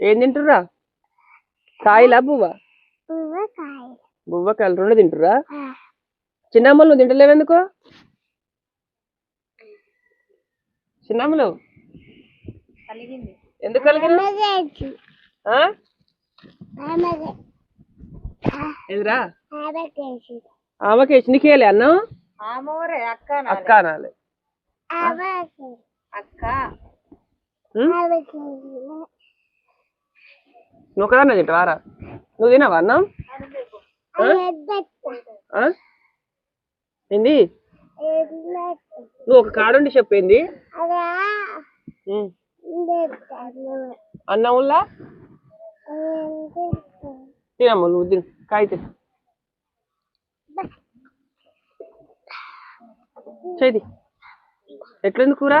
ఏం తింటుర్రా? కాయలా పువ్వా పువ్వకాయ బువ్వకాయలు రెండు తింటుర్రా? చిన్నమ్మలు నువ్వు తింటలేవెందుకో? చిన్నమ్మలు ఎందుకు ఆమెదే ఎదురా ఆమెకేసి నీకేలే అన్నం అక్క అనాలి ఆమెదేసి అక్క ఉం? ఆమెదేసి నువ్వు ఒకదాన్నే తింటావారా నువ్వు తినవా అన్నం ఏంది నువ్వు ఒక కాడుండి చెప్పింది అన్న ఉం. అన్నంలా తినమ్మ నువ్వు తిన కాయ తిన చేది ఎట్లుంది కూర